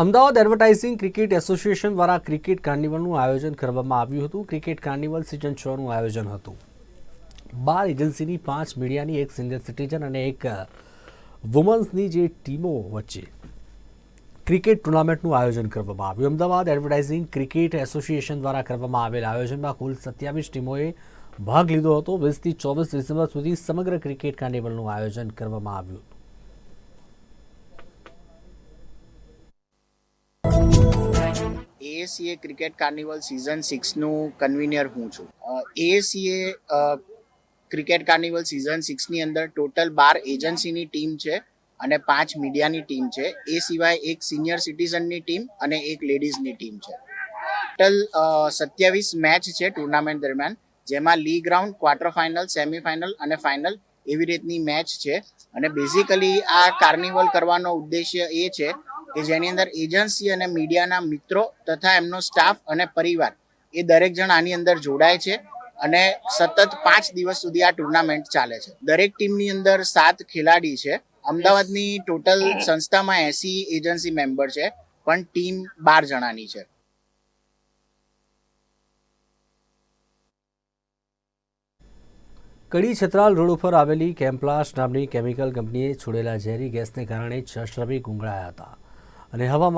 Ahmedabad advertising cricket association દ્વારા cricket કાર્નિવલનું આયોજન કરવામાં આવ્યું હતું. ક્રિકેટ કાર્નિવલ સિઝન છનું આયોજન હતું. બાર એજન્સીની પાંચ મીડિયાની, એક સિનિયર સિટીઝન અને એક વુમન્સની જે ટીમો વચ્ચે ક્રિકેટ ટુર્નામેન્ટનું આયોજન કરવામાં આવ્યું. અમદાવાદ એડવર્ટાઇઝિંગ ક્રિકેટ એસોસિએશન દ્વારા કરવામાં આવેલ આયોજનમાં કુલ સત્યાવીસ ટીમોએ ભાગ લીધો હતો. વીસથી ચોવીસ ડિસેમ્બર સુધી સમગ્ર ક્રિકેટ કાર્નિવલનું આયોજન કરવામાં આવ્યું. એએસીએ ક્રિકેટ કાર્નિવલ સિઝન સિક્સનું કન્વીનર હું છું. એએસીએ ક્રિકેટ કાર્નિવલ સિઝન સિક્સની અંદર ટોટલ બાર એજન્સીની ટીમ છે અને પાંચ મીડિયાની ટીમ છે. એ સિવાય એક સિનિયર સિટીઝનની ટીમ અને એક લેડીઝની ટીમ છે. ટોટલ સત્યાવીસ મેચ છે ટુર્નામેન્ટ દરમિયાન, જેમાં league round quarter final semifinal અને ફાઇનલ એવી રીતની મેચ છે. અને બેઝિકલી આ કાર્નિવલ કરવાનો ઉદ્દેશ્ય એ છે કે જેની અંદર એજન્સી અને મીડિયાના મિત્રો તથા એમનો સ્ટાફ અને પરિવાર એ દરેક જણ આની અંદર જોડાય છે અને સતત પાંચ દિવસ સુધી આ ટુર્નામેન્ટ ચાલે છે. દરેક ટીમની અંદર સાત ખેલાડી છે. અમદાવાદની ટોટલ સંસ્થામાં એસી એજન્સી મેમ્બર છે, પણ ટીમ બાર જણાની છે. કડી છત્રાલ રોડ ઉપર આવેલી કેમ્પ્લાસ્ટ નામની કેમિકલ કંપનીએ છોડેલા ઝેરી ગેસને કારણે છ શ્રમિક ગુંગળાયા હતા. અને હવામાં